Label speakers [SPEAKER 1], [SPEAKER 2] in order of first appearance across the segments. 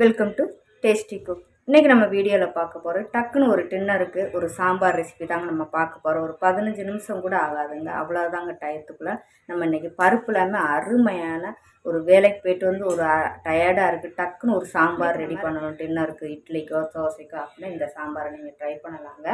[SPEAKER 1] Welcome to tasty cook இன்றைக்கி நம்ம வீடியோவில் பார்க்க போகிறோம் டக்குன்னு ஒரு டின்னருக்கு ஒரு சாம்பார் ரெசிபி தாங்க நம்ம பார்க்க போகிறோம் ஒரு பதினஞ்சு நிமிஷம் கூட ஆகாதுங்க. அவ்வளோதாங்க டயத்துக்குள்ளே. நம்ம இன்றைக்கி பருப்பு இல்லாமல் அருமையான ஒரு வேலைக்கு போயிட்டு வந்து ஒரு டயர்டாக இருக்குது டக்குன்னு ஒரு சாம்பார் ரெடி பண்ணணும். டின்னருக்கு இட்லிக்கோ தோசைக்கோ அப்படின்னு இந்த சாம்பாரை நீங்கள் ட்ரை பண்ணலாங்க.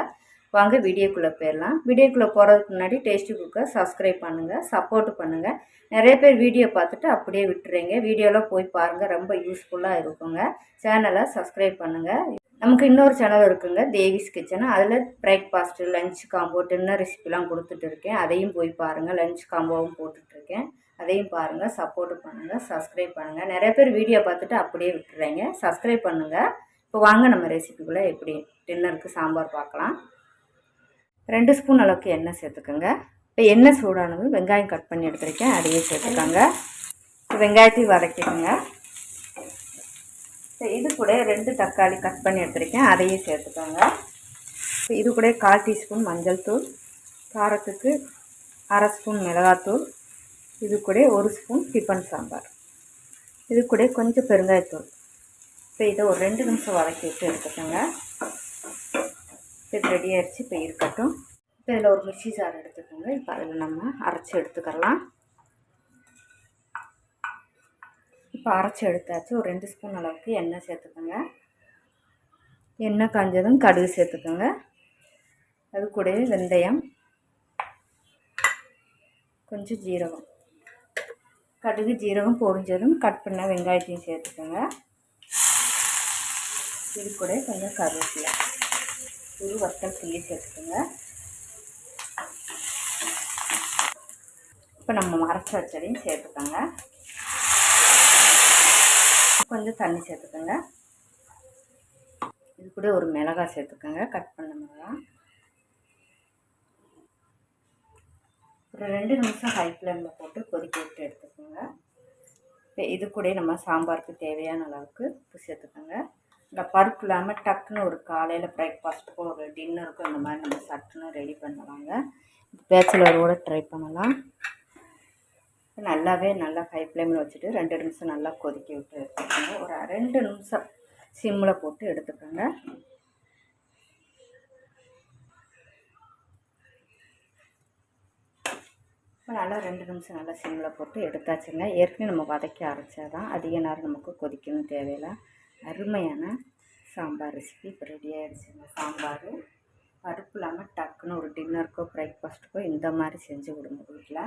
[SPEAKER 1] வாங்க வீடியோக்குள்ளே போயிடலாம். வீடியோக்குள்ளே போகிறதுக்கு முன்னாடி டேஸ்டி குக்கை சப்ஸ்கிரைப் பண்ணுங்கள் சப்போர்ட் பண்ணுங்கள் நிறைய பேர் வீடியோ பார்த்துட்டு அப்படியே விட்டுறீங்க. வீடியோலாம் போய் பாருங்கள் ரொம்ப யூஸ்ஃபுல்லாக இருக்குங்க. சேனலை சப்ஸ்கிரைப் பண்ணுங்கள் நமக்கு இன்னொரு சேனல் இருக்குங்க தேவிஸ் கிச்சன். அதில் பிரேக்ஃபாஸ்ட்டு லஞ்ச் காம்போ டின்னர் ரெசிபிலாம் கொடுத்துட்டு இருக்கேன். அதையும் போய் பாருங்கள் லஞ்ச் காம்போவும் போட்டுட்ருக்கேன் அதையும் பாருங்கள் சப்போர்ட் பண்ணுங்கள் சப்ஸ்கிரைப் பண்ணுங்கள் நிறைய பேர் வீடியோ பார்த்துட்டு அப்படியே விட்டுறீங்க. சப்ஸ்கிரைப் பண்ணுங்கள் இப்போ வாங்க நம்ம ரெசிபிக்குள்ளே எப்படி டின்னருக்கு சாம்பார் பார்க்கலாம். ரெண்டு ஸ்பூன் அளவுக்கு எண்ணெய் சேர்த்துக்கோங்க. இப்போ எண்ணெய் சூடானது வெங்காயம் கட் பண்ணி எடுத்துருக்கேன். அதையே சேர்த்துக்கோங்க. இப்போ வெங்காயத்தையும் வதக்கிக்கோங்க. இப்போ இது கூட ரெண்டு தக்காளி கட் பண்ணி எடுத்துருக்கேன். அதையும் சேர்த்துக்கோங்க. இப்போ இது கூட கால் டீஸ்பூன் மஞ்சள் தூள். காரத்துக்கு அரை ஸ்பூன் மிளகாத்தூள். இது கூட ஒரு ஸ்பூன் டிஃபன் சாம்பார். இது கூட கொஞ்சம் பெருங்காயத்தூள். இப்போ இதை ஒரு ரெண்டு நிமிஷம் வதக்கி விட்டு எடுத்துக்கோங்க. இப்போ ரெடி ஆயிடுச்சு இப்போ இருக்கட்டும். இப்போ இதில் ஒரு மிர்ச்சி சாறு எடுத்துக்கோங்க. இப்போ அதில் நம்ம அரைச்சி எடுத்துக்கலாம். இப்போ அரைச்சி எடுத்தாச்சு. ஒரு ரெண்டு ஸ்பூன் அளவுக்கு எண்ணெய் சேர்த்துக்கோங்க. எண்ணெய் காஞ்சதும் கடுகு சேர்த்துக்கோங்க. அது கூடவே வெந்தயம். கொஞ்சம் ஜீரகம். கடுகு ஜீரகம் பொரிஞ்சதும் கட் பண்ண வெங்காயத்தையும் சேர்த்துக்கோங்க. இது கூட கொஞ்சம் கருவேப்பிலை. ஒரு வட்டம் கிள்ளி சேர்த்துக்கோங்க. இப்போ நம்ம மறைச்சி வச்சதையும் சேர்த்துக்கோங்க. கொஞ்சம் தண்ணி சேர்த்துக்கோங்க. இது கூட ஒரு மிளகாய் சேர்த்துக்கோங்க கட் பண்ண மிளகாய். ஒரு ரெண்டு நிமிஷம் ஹை ஃப்ளேமில் போட்டு கொதிக்க விட்டு எடுத்துக்கோங்க. இப்போ இது கூட நம்ம சாம்பாருக்கு தேவையான அளவுக்கு உப்பு சேர்த்துக்கோங்க. இந்த பருப்பு இல்லாமல் டக்குன்னு ஒரு காலையில் பிரேக்ஃபாஸ்ட்டுக்கோ ஒரு டின்னருக்கும் இந்த மாதிரி நம்ம சட்டுன்னு ரெடி பண்ணுவாங்க பேச்சுலரோடு ட்ரை பண்ணலாம். நல்லாவே நல்லா ஹை ஃப்ளேமில் வச்சுட்டு ரெண்டு நிமிஷம் நல்லா கொதிக்க விட்டு எடுத்துக்கோங்க. ஒரு ரெண்டு நிமிஷம் சிம்மில் போட்டு எடுத்துக்கோங்க. இப்போ நல்லா ரெண்டு நிமிஷம் நல்லா சிம்மில் போட்டு எடுத்தாச்சுங்க. ஏற்கனவே நம்ம வதக்கி அரைச்சா தான் அதிக நேரம் நமக்கு கொதிக்கணும் தேவையில்லை. அருமையான சாம்பார் ரெசிபி இப்போ ரெடி ஆகிடுச்சுங்க சாம்பார். பருப்பு இல்லாமல் டக்குன்னு ஒரு டின்னருக்கோ பிரேக்ஃபாஸ்ட்டுக்கோ இந்த மாதிரி செஞ்சு கொடுங்க வீட்டில்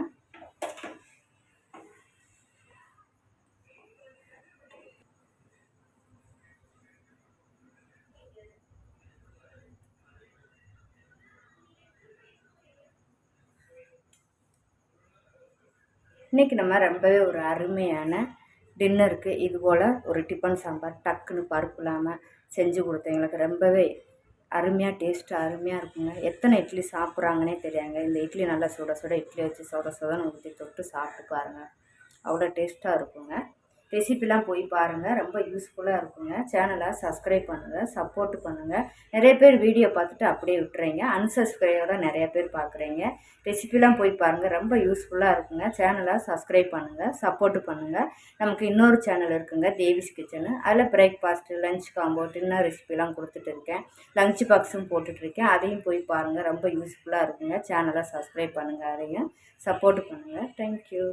[SPEAKER 1] இன்றைக்கி நம்ம ரொம்பவே ஒரு அருமையான டின்னருக்கு இது போல் ஒரு டிஃபன் சாம்பார் டக்குன்னு பருப்பு இல்லாமல் செஞ்சு கொடுத்தவங்களுக்கு ரொம்பவே அருமையாக டேஸ்ட்டு அருமையாக இருக்குங்க. எத்தனை இட்லி சாப்பிட்றாங்கன்னே தெரியாங்க இந்த இட்லி நல்லா சுட சுட இட்லி வச்சு சொத சொதன்னு ஊற்றி தொட்டு சாப்பிட்டு பாருங்கள் அவ்வளோ டேஸ்ட்டாக இருக்குங்க. ரெசிபிலாம் போய் பாருங்கள் ரொம்ப யூஸ்ஃபுல்லாக இருக்குங்க. சேனலை சப்ஸ்கிரைப் பண்ணுங்கள் சப்போர்ட் பண்ணுங்கள் நிறைய பேர் வீடியோ பார்த்துட்டு அப்படியே விட்டுறீங்க. அன்சப்ஸ்கிரைபராக நிறைய பேர் பார்க்குறீங்க. ரெசிபிலாம் போய் பாருங்கள் ரொம்ப யூஸ்ஃபுல்லாக இருக்குங்க. சேனலை சப்ஸ்கிரைப் பண்ணுங்கள் சப்போர்ட் பண்ணுங்கள் நமக்கு இன்னொரு சேனல் இருக்குங்க. தேவிஸ் கிச்சனு அதில் பிரேக்ஃபாஸ்ட்டு லஞ்ச் காம்போ டின்னர் ரெசிபிலாம் கொடுத்துட்டு இருக்கேன். லஞ்ச் பாக்ஸும் போட்டுட்ருக்கேன் அதையும் போய் பாருங்கள் ரொம்ப யூஸ்ஃபுல்லாக இருக்குங்க. சேனலை சப்ஸ்கிரைப் பண்ணுங்கள் அதையும் சப்போர்ட் பண்ணுங்கள் தேங்க்யூ